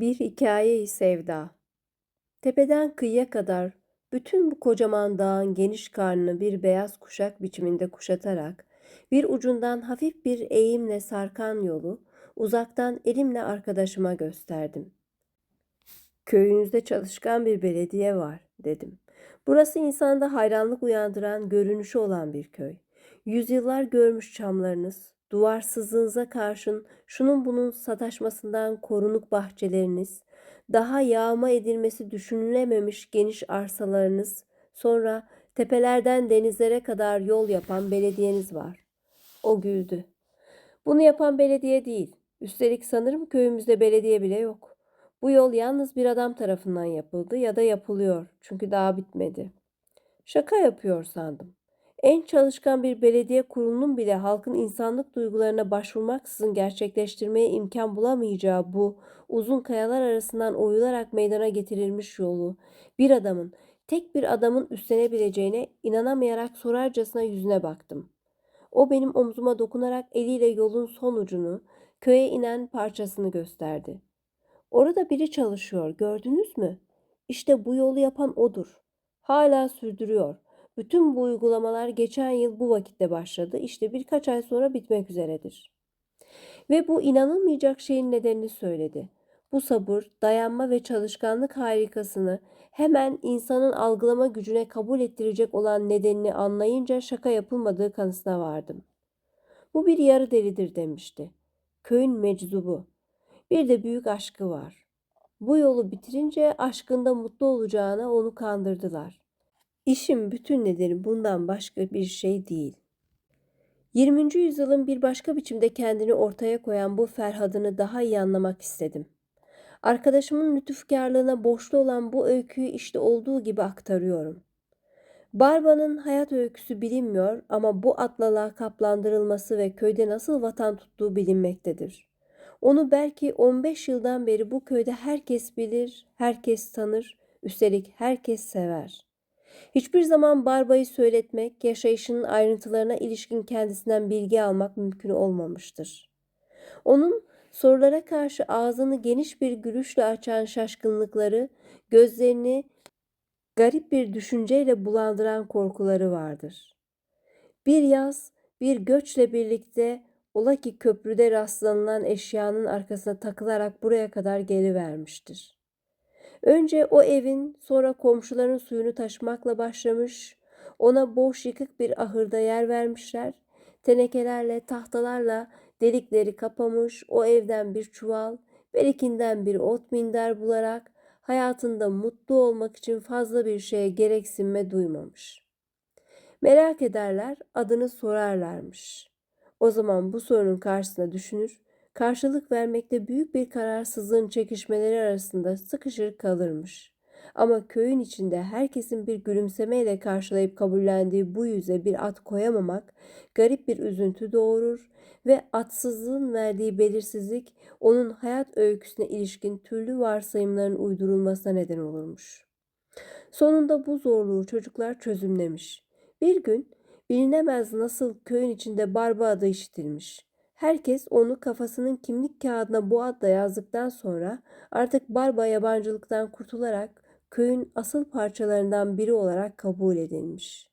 Bir hikaye sevda. Tepeden kıyıya kadar bütün bu kocaman dağın geniş karnını bir beyaz kuşak biçiminde kuşatarak bir ucundan hafif bir eğimle sarkan yolu uzaktan elimle arkadaşıma gösterdim. Köyünüzde çalışkan bir belediye var dedim. Burası insanda hayranlık uyandıran görünüşü olan bir köy. Yüzyıllar görmüş çamlarınız, duvarsızlığınıza karşın şunun bunun sataşmasından korunuk bahçeleriniz, daha yağma edilmesi düşünülememiş geniş arsalarınız, sonra tepelerden denizlere kadar yol yapan belediyeniz var. O güldü. Bunu yapan belediye değil. Üstelik sanırım köyümüzde belediye bile yok. Bu yol yalnız bir adam tarafından yapıldı ya da yapılıyor. Çünkü daha bitmedi. Şaka yapıyor sandım. En çalışkan bir belediye kurulunun bile halkın insanlık duygularına başvurmaksızın gerçekleştirmeye imkan bulamayacağı bu uzun kayalar arasından oyularak meydana getirilmiş yolu bir adamın, tek bir adamın üstlenebileceğine inanamayarak sorarcasına yüzüne baktım. O benim omzuma dokunarak eliyle yolun son ucunu, köye inen parçasını gösterdi. Orada biri çalışıyor, gördünüz mü? İşte bu yolu yapan odur. Hala sürdürüyor. Bütün bu uygulamalar geçen yıl bu vakitte başladı. İşte birkaç ay sonra bitmek üzeredir. Ve bu inanılmayacak şeyin nedenini söyledi. Bu sabır, dayanma ve çalışkanlık harikasını hemen insanın algılama gücüne kabul ettirecek olan nedenini anlayınca şaka yapılmadığı kanısına vardım. Bu bir yarı delidir demişti. Köyün meczubu. Bir de büyük aşkı var. Bu yolu bitirince aşkında mutlu olacağına onu kandırdılar. İşin bütün nedeni bundan başka bir şey değil. 20. yüzyılın bir başka biçimde kendini ortaya koyan bu Ferhad'ını daha iyi anlamak istedim. Arkadaşımın lütufkarlığına borçlu olan bu öyküyü işte olduğu gibi aktarıyorum. Barba'nın hayat öyküsü bilinmiyor ama bu atla lakaplandırılması ve köyde nasıl vatan tuttuğu bilinmektedir. Onu belki 15 yıldan beri bu köyde herkes bilir, herkes tanır, üstelik herkes sever. Hiçbir zaman Barba'yı söyletmek, yaşayışının ayrıntılarına ilişkin kendisinden bilgi almak mümkün olmamıştır. Onun sorulara karşı ağzını geniş bir gülüşle açan şaşkınlıkları, gözlerini garip bir düşünceyle bulandıran korkuları vardır. Bir yaz, bir göçle birlikte ola ki köprüde rastlanılan eşyanın arkasına takılarak buraya kadar gelivermiştir. Önce o evin, sonra komşuların suyunu taşımakla başlamış, ona boş yıkık bir ahırda yer vermişler, tenekelerle, tahtalarla delikleri kapamış, o evden bir çuval, berikinden bir ot minder bularak hayatında mutlu olmak için fazla bir şeye gereksinme duymamış. Merak ederler, adını sorarlarmış. O zaman bu sorunun karşısına düşünür, karşılık vermekte büyük bir kararsızlığın çekişmeleri arasında sıkışır kalırmış. Ama köyün içinde herkesin bir gülümsemeyle karşılayıp kabullendiği bu yüze bir at koyamamak garip bir üzüntü doğurur ve atsızlığın verdiği belirsizlik onun hayat öyküsüne ilişkin türlü varsayımların uydurulmasına neden olurmuş. Sonunda bu zorluğu çocuklar çözümlemiş. Bir gün bilinemez nasıl köyün içinde Barba adı işitilmiş. Herkes onu kafasının kimlik kağıdına bu adla yazdıktan sonra artık Barba yabancılıktan kurtularak köyün asıl parçalarından biri olarak kabul edilmiş.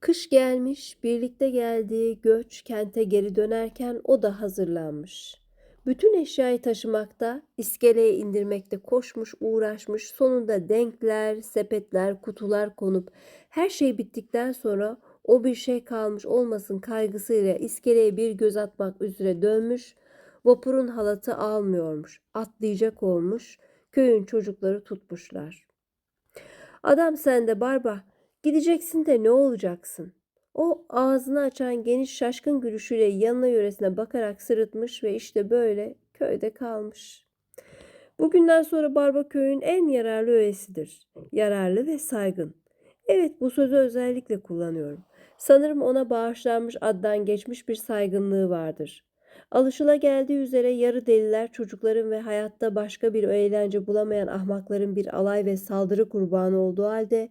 Kış gelmiş, birlikte geldiği göç kente geri dönerken o da hazırlanmış. Bütün eşyayı taşımakta, iskeleye indirmekte koşmuş, uğraşmış. Sonunda denkler, sepetler, kutular konup her şey bittikten sonra o bir şey kalmış olmasın kaygısıyla iskeleye bir göz atmak üzere dönmüş. Vapurun halatı almıyormuş. Atlayacak olmuş. Köyün çocukları tutmuşlar. Adam sende barba. Gideceksin de ne olacaksın? O ağzını açan geniş şaşkın gülüşüyle yanına yöresine bakarak sırıtmış ve işte böyle köyde kalmış. Bugünden sonra Barba köyün en yararlı öğesidir. Yararlı ve saygın. Evet bu sözü özellikle kullanıyorum. Sanırım ona bağışlanmış addan geçmiş bir saygınlığı vardır. Alışılageldiği üzere yarı deliler çocukların ve hayatta başka bir eğlence bulamayan ahmakların bir alay ve saldırı kurbanı olduğu halde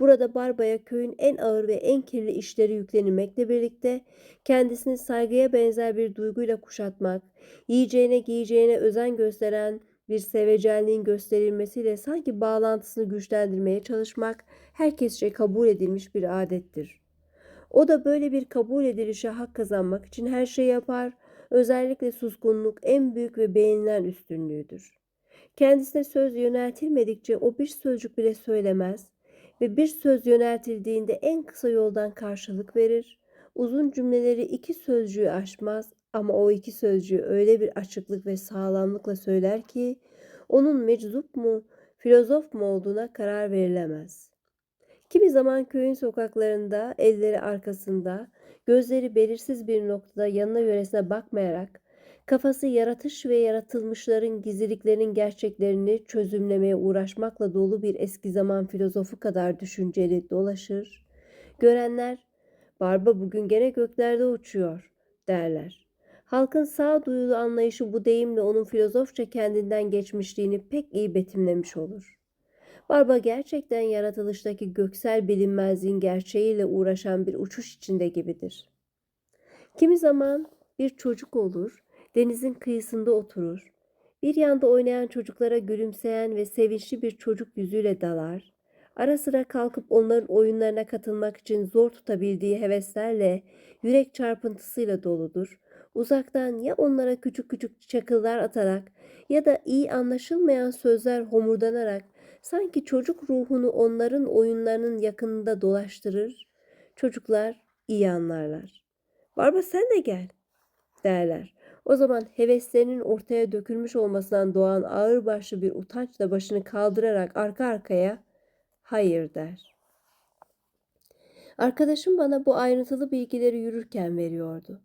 burada Barba'ya köyün en ağır ve en kirli işleri yüklenilmekle birlikte kendisini saygıya benzer bir duyguyla kuşatmak, yiyeceğine giyeceğine özen gösteren bir sevecenliğin gösterilmesiyle sanki bağlantısını güçlendirmeye çalışmak herkesçe kabul edilmiş bir adettir. O da böyle bir kabul edilişe hak kazanmak için her şey yapar, özellikle suskunluk en büyük ve beğenilen üstünlüğüdür. Kendisine söz yöneltilmedikçe o bir sözcük bile söylemez ve bir söz yöneltildiğinde en kısa yoldan karşılık verir. Uzun cümleleri iki sözcüğü aşmaz ama o iki sözcüğü öyle bir açıklık ve sağlamlıkla söyler ki onun meczup mu, filozof mu olduğuna karar verilemez. Kimi zaman köyün sokaklarında, elleri arkasında, gözleri belirsiz bir noktada yanına yöresine bakmayarak, kafası yaratış ve yaratılmışların gizliliklerinin gerçeklerini çözümlemeye uğraşmakla dolu bir eski zaman filozofu kadar düşünceli dolaşır. Görenler, Barba bugün gene göklerde uçuyor derler. Halkın sağduyulu anlayışı bu deyimle onun filozofça kendinden geçmişliğini pek iyi betimlemiş olur. Barba gerçekten yaratılıştaki göksel bilinmezliğin gerçeğiyle uğraşan bir uçuş içinde gibidir. Kimi zaman bir çocuk olur, denizin kıyısında oturur, bir yanda oynayan çocuklara gülümseyen ve sevinçli bir çocuk yüzüyle dalar, ara sıra kalkıp onların oyunlarına katılmak için zor tutabildiği heveslerle, yürek çarpıntısıyla doludur. Uzaktan ya onlara küçük küçük çakıllar atarak ya da iyi anlaşılmayan sözler homurdanarak sanki çocuk ruhunu onların oyunlarının yakınında dolaştırır. Çocuklar iyi anlarlar. Barba sen de gel derler. O zaman heveslerinin ortaya dökülmüş olmasından doğan ağırbaşlı bir utançla başını kaldırarak arka arkaya hayır der. Arkadaşım bana bu ayrıntılı bilgileri yürürken veriyordu.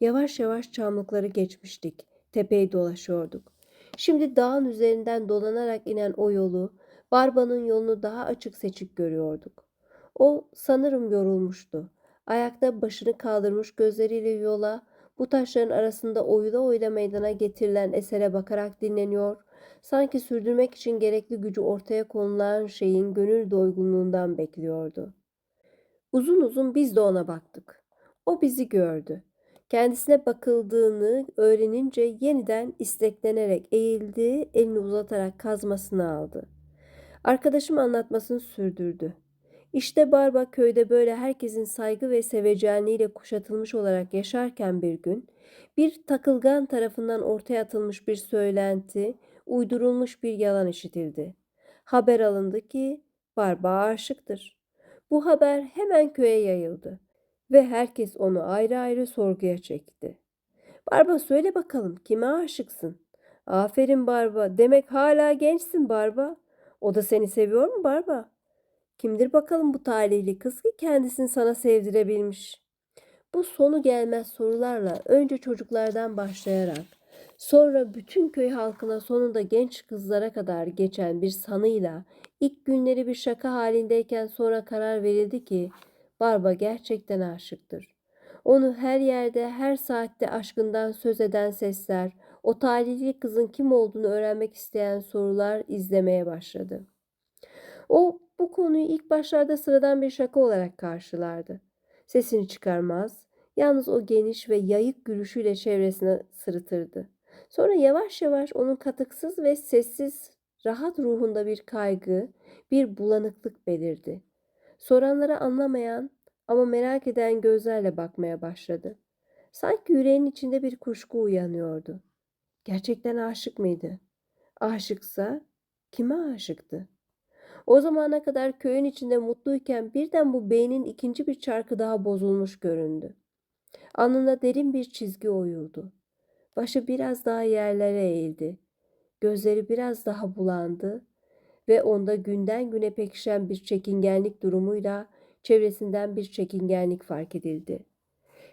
Yavaş yavaş çamlıkları geçmiştik. Tepeyi dolaşıyorduk. Şimdi dağın üzerinden dolanarak inen o yolu, Barba'nın yolunu daha açık seçik görüyorduk. O sanırım yorulmuştu. Ayakta başını kaldırmış gözleriyle yola, bu taşların arasında oyula oyula meydana getirilen esere bakarak dinleniyor, sanki sürdürmek için gerekli gücü ortaya konulan şeyin gönül doygunluğundan bekliyordu. Uzun uzun biz de ona baktık. O bizi gördü. Kendisine bakıldığını öğrenince yeniden isteklenerek eğildi, elini uzatarak kazmasını aldı. Arkadaşım anlatmasını sürdürdü. İşte Barba köyde böyle herkesin saygı ve sevecenliğiyle kuşatılmış olarak yaşarken bir gün bir takılgan tarafından ortaya atılmış bir söylenti, uydurulmuş bir yalan işitildi. Haber alındı ki Barba aşıktır. Bu haber hemen köye yayıldı ve herkes onu ayrı ayrı sorguya çekti. Barba söyle bakalım kime aşıksın? Aferin Barba. Demek hala gençsin Barba. O da seni seviyor mu Barba? Kimdir bakalım bu talihli kız ki kendisini sana sevdirebilmiş? Bu sonu gelmez sorularla önce çocuklardan başlayarak sonra bütün köy halkına sonunda genç kızlara kadar geçen bir sanıyla ilk günleri bir şaka halindeyken sonra karar verildi ki Barba gerçekten aşıktır. Onu her yerde, her saatte aşkından söz eden sesler, o talihli kızın kim olduğunu öğrenmek isteyen sorular izlemeye başladı. O bu konuyu ilk başlarda sıradan bir şaka olarak karşılardı. Sesini çıkarmaz, yalnız o geniş ve yayık gülüşüyle çevresine sırıtırdı. Sonra yavaş yavaş onun katıksız ve sessiz, rahat ruhunda bir kaygı, bir bulanıklık belirdi. Soranlara anlamayan ama merak eden gözlerle bakmaya başladı. Sanki yüreğinin içinde bir kuşku uyanıyordu. Gerçekten aşık mıydı? Aşıksa kime aşıktı? O zamana kadar köyün içinde mutluyken birden bu beynin ikinci bir çarkı daha bozulmuş göründü. Alnına derin bir çizgi oyuldu. Başı biraz daha yerlere eğildi. Gözleri biraz daha bulandı ve onda günden güne pekişen bir çekingenlik durumuyla çevresinden bir çekingenlik fark edildi.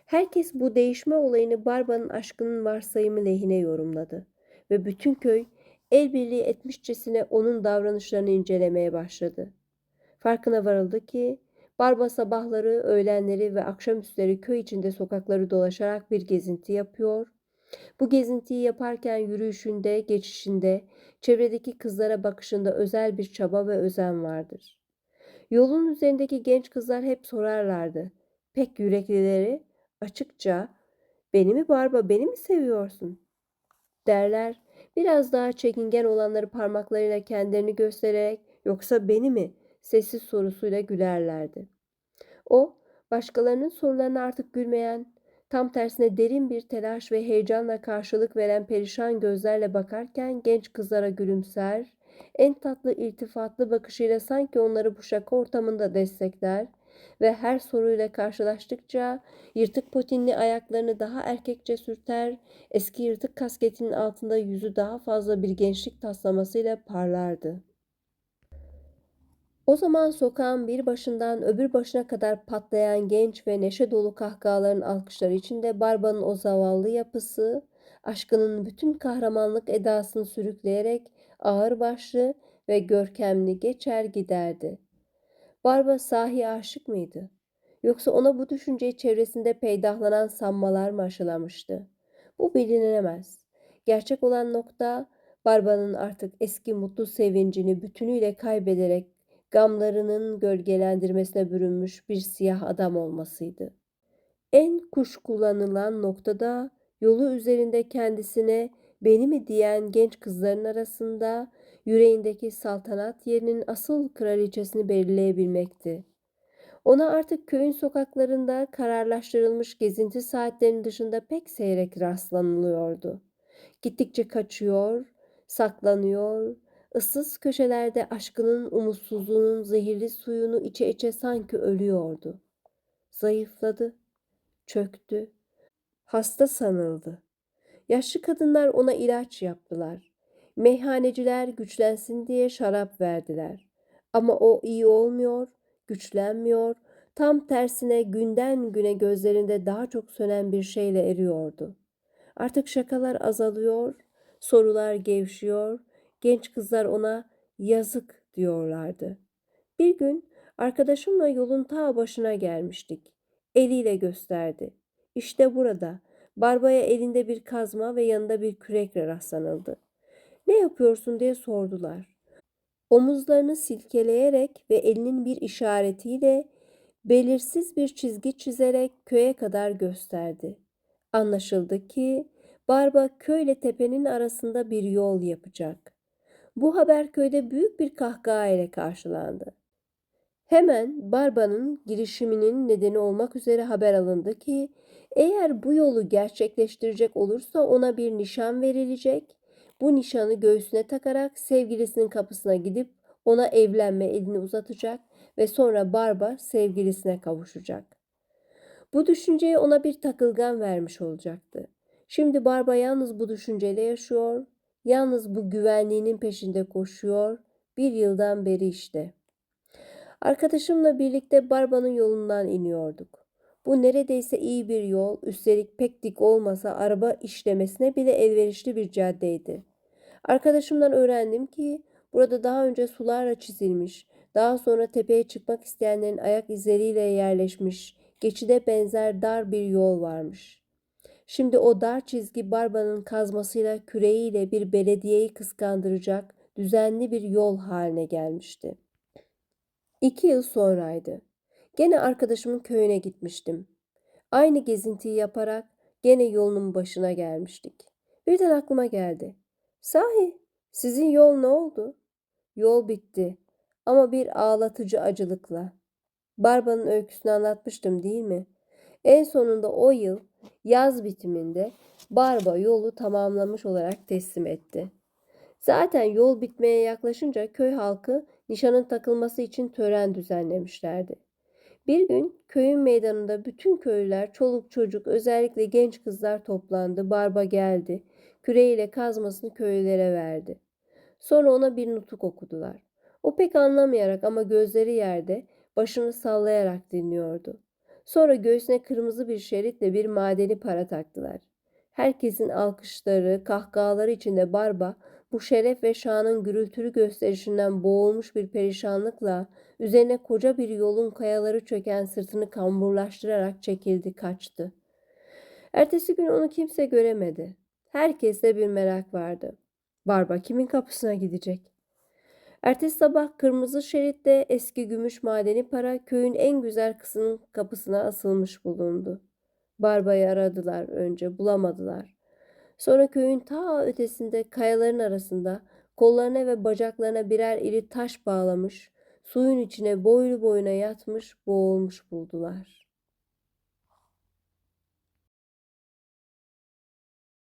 Herkes bu değişme olayını Barba'nın aşkının varsayımı lehine yorumladı ve bütün köy el birliği etmişçesine onun davranışlarını incelemeye başladı. Farkına varıldı ki Barba sabahları, öğlenleri ve akşamüstleri köy içinde sokakları dolaşarak bir gezinti yapıyor, Bu gezintiyi yaparken yürüyüşünde, geçişinde, çevredeki kızlara bakışında özel bir çaba ve özen vardır. Yolun üzerindeki genç kızlar hep sorarlardı. Pek yüreklileri açıkça "Beni mi Barba, beni mi seviyorsun?" derler. Biraz daha çekingen olanları parmaklarıyla kendilerini göstererek "Yoksa beni mi?" sessiz sorusuyla gülerlerdi. O, başkalarının sorularına artık gülmeyen, tam tersine derin bir telaş ve heyecanla karşılık veren perişan gözlerle bakarken genç kızlara gülümser, en tatlı iltifatlı bakışıyla sanki onları bu şaka ortamında destekler ve her soruyla karşılaştıkça yırtık potinli ayaklarını daha erkekçe sürter, eski yırtık kasketinin altında yüzü daha fazla bir gençlik taslamasıyla parlardı. O zaman sokağın bir başından öbür başına kadar patlayan genç ve neşe dolu kahkahaların alkışları içinde Barba'nın o zavallı yapısı, aşkının bütün kahramanlık edasını sürükleyerek ağırbaşlı ve görkemli geçer giderdi. Barba sahi aşık mıydı? Yoksa ona bu düşünceyi çevresinde peydahlanan sanmalar mı aşılamıştı? Bu bilinemez. Gerçek olan nokta Barba'nın artık eski mutlu sevincini bütünüyle kaybederek gamlarının gölgelendirmesine bürünmüş bir siyah adam olmasıydı. En kuşkulanılan noktada yolu üzerinde kendisine beni mi diyen genç kızların arasında yüreğindeki saltanat yerinin asıl kraliçesini belirleyebilmekti. Ona artık köyün sokaklarında kararlaştırılmış gezinti saatlerinin dışında pek seyrek rastlanılıyordu. Gittikçe kaçıyor, saklanıyor, ıssız köşelerde aşkının umutsuzluğunun zehirli suyunu içe içe sanki ölüyordu. Zayıfladı, çöktü, hasta sanıldı. Yaşlı kadınlar ona ilaç yaptılar. Meyhaneciler güçlensin diye şarap verdiler. Ama o iyi olmuyor, güçlenmiyor, tam tersine günden güne gözlerinde daha çok sönen bir şeyle eriyordu. Artık şakalar azalıyor, sorular gevşiyor, genç kızlar ona yazık diyorlardı. Bir gün arkadaşımla yolun ta başına gelmiştik. Eliyle gösterdi. İşte burada. Barbaya elinde bir kazma ve yanında bir kürekle rastlanıldı. Ne yapıyorsun diye sordular. Omuzlarını silkeleyerek ve elinin bir işaretiyle belirsiz bir çizgi çizerek köye kadar gösterdi. Anlaşıldı ki Barba köyle tepenin arasında bir yol yapacak. Bu haber köyde büyük bir kahkaha ile karşılandı. Hemen Barba'nın girişiminin nedeni olmak üzere haber alındı ki eğer bu yolu gerçekleştirecek olursa ona bir nişan verilecek. Bu nişanı göğsüne takarak sevgilisinin kapısına gidip ona evlenme elini uzatacak ve sonra Barba sevgilisine kavuşacak. Bu düşünceyi ona bir takılgan vermiş olacaktı. Şimdi Barba yalnız bu düşünceyle yaşıyor, yalnız bu güvenliğinin peşinde koşuyor, bir yıldan beri işte. Arkadaşımla birlikte Barba'nın yolundan iniyorduk. Bu neredeyse iyi bir yol, üstelik pek dik olmasa araba işlemesine bile elverişli bir caddeydi. Arkadaşımdan öğrendim ki burada daha önce sularla çizilmiş, daha sonra tepeye çıkmak isteyenlerin ayak izleriyle yerleşmiş, geçide benzer dar bir yol varmış. Şimdi o dar çizgi Barba'nın kazmasıyla küreğiyle bir belediyeyi kıskandıracak düzenli bir yol haline gelmişti. İki yıl sonraydı. Gene arkadaşımın köyüne gitmiştim. Aynı gezintiyi yaparak gene yolunun başına gelmiştik. Birden aklıma geldi. Sahi sizin yol ne oldu? Yol bitti ama bir ağlatıcı acılıkla. Barba'nın öyküsünü anlatmıştım değil mi? En sonunda o yıl yaz bitiminde Barba yolu tamamlamış olarak teslim etti. Zaten yol bitmeye yaklaşınca köy halkı nişanın takılması için tören düzenlemişlerdi. Bir gün köyün meydanında bütün köylüler, çoluk çocuk, özellikle genç kızlar toplandı. Barba geldi. Küreğiyle kazmasını köylülere verdi. Sonra ona bir nutuk okudular. O pek anlamayarak ama gözleri yerde, başını sallayarak dinliyordu. Sonra göğsüne kırmızı bir şeritle bir madeni para taktılar. Herkesin alkışları, kahkahaları içinde Barba bu şeref ve şanın gürültülü gösterişinden boğulmuş bir perişanlıkla üzerine koca bir yolun kayaları çöken sırtını kamburlaştırarak çekildi, kaçtı. Ertesi gün onu kimse göremedi. Herkeste bir merak vardı. Barba kimin kapısına gidecek? Ertesi sabah kırmızı şeritte eski gümüş madeni para köyün en güzel kızının kapısına asılmış bulundu. Barba'yı aradılar önce, bulamadılar. Sonra köyün ta ötesinde kayaların arasında kollarına ve bacaklarına birer iri taş bağlamış, suyun içine boylu boyuna yatmış, boğulmuş buldular.